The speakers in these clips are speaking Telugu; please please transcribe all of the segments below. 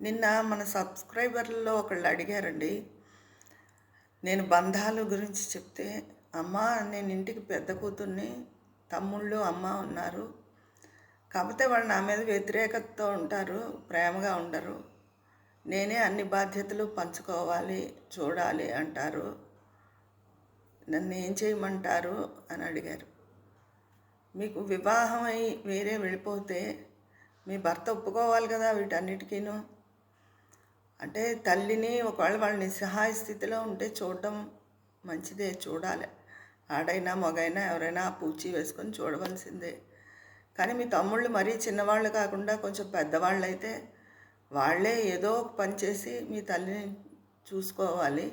నిన్న మన సబ్స్క్రైబర్లలో ఒకళ్ళు అడిగారండి. నేను బంధాలు గురించి చెప్తే అమ్మ నేను ఇంటికి పెద్ద కూతుర్ని తమ్ముళ్ళు అమ్మ ఉన్నారు. కాకపోతే వాళ్ళు నా మీద వ్యతిరేకతతో ఉంటారు ప్రేమగా ఉండరు. నేనే అన్ని బాధ్యతలు పంచుకోవాలి చూడాలి అంటారు. నన్ను ఏం చేయమంటారు అని అడిగారు. మీకు వివాహం అయి వేరే వెళ్ళిపోతే మీ భర్త ఒప్పుకోవాలి కదా వీటన్నిటికీను? అంటే తల్లిని ఒకవేళ వాళ్ళ నిస్సహాయ స్థితిలో ఉంటే చూడటం మంచిదే చూడాలి. ఆడైనా మగైనా ఎవరైనా పూచి వేసుకొని చూడవలసిందే. కానీ మీ తమ్ముళ్ళు మరీ చిన్నవాళ్ళు కాకుండా కొంచెం పెద్దవాళ్ళు అయితే వాళ్ళే ఏదో ఒక పని చేసి మీ తల్లిని చూసుకోవాలి.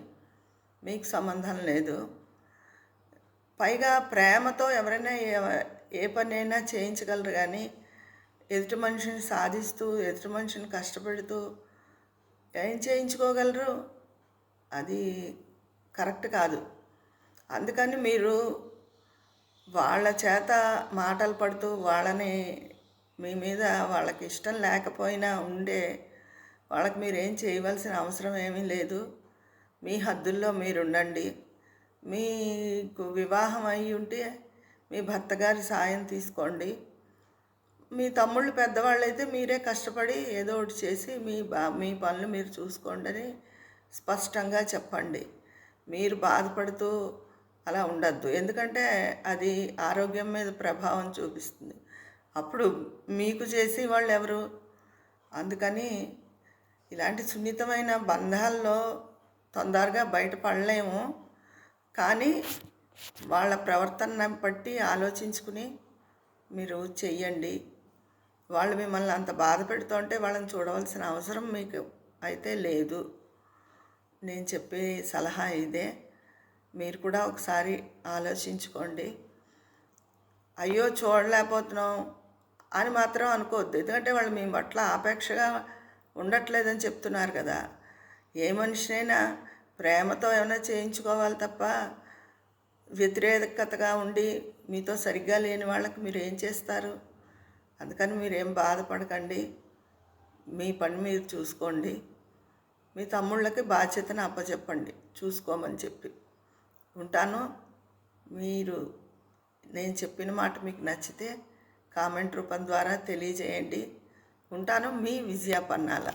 మీకు సంబంధం లేదు. పైగా ప్రేమతో ఎవరైనా ఏ- ఏ పనైనా చేయించగలరు కానీ ఎదుటి మనిషిని సాధిస్తూ ఎదుటి మనిషిని కష్టపెడుతూ ఏం చేయించుకోగలరు? అది కరెక్ట్ కాదు. అందుకని మీరు వాళ్ళ చేత మాటలు పడుతూ వాళ్ళని మీ మీద వాళ్ళకి ఇష్టం లేకపోయినా ఉండే వాళ్ళకి మీరు ఏం చేయవలసిన అవసరం ఏమీ లేదు. మీ హద్దుల్లో మీరు ఉండండి. మీకు వివాహం అయి ఉంటే మీ భర్త గారి సాయం తీసుకోండి. మీ తమ్ముళ్ళు పెద్దవాళ్ళు అయితే మీరే కష్టపడి ఏదో ఒకటి చేసి మీ బా మీ పనులు మీరు చూసుకోండి అని స్పష్టంగా చెప్పండి. మీరు బాధపడుతూ అలా ఉండద్దు. ఎందుకంటే అది ఆరోగ్యం మీద ప్రభావం చూపిస్తుంది. అప్పుడు మీకు చేసి వాళ్ళు ఎవరు? అందుకని ఇలాంటి సున్నితమైన బంధాల్లో తొందరగా బయటపడలేము. కానీ వాళ్ళ ప్రవర్తన బట్టి ఆలోచించుకుని మీరు చెయ్యండి. వాళ్ళు మిమ్మల్ని అంత బాధ పెడుతుంటే వాళ్ళని చూడవలసిన అవసరం మీకు అయితే లేదు. నేను చెప్పే సలహా ఇదే. మీరు కూడా ఒకసారి ఆలోచించుకోండి. అయ్యో చూడలేకపోతున్నాం అని మాత్రం అనుకోవద్దు. ఎందుకంటే వాళ్ళు మీ పట్ల ఆపేక్షగా ఉండట్లేదని చెప్తున్నారు కదా. ఏ మనిషినైనా ప్రేమతో ఏమైనా చేయించుకోవాలి తప్ప వ్యతిరేకతగా ఉండి మీతో సరిగ్గా లేని వాళ్ళకి మీరు ఏం చేస్తారు? అందుకని మీరేం బాధపడకండి. మీ పని మీరు చూసుకోండి. మీ తమ్ముళ్ళకి బాధ్యతను అప్పచెప్పండి చూసుకోమని చెప్పి. ఉంటాను. మీరు నేను చెప్పిన మాట మీకు నచ్చితే కామెంట్ రూపం ద్వారా తెలియజేయండి. ఉంటాను మీ విజయ పన్నాల.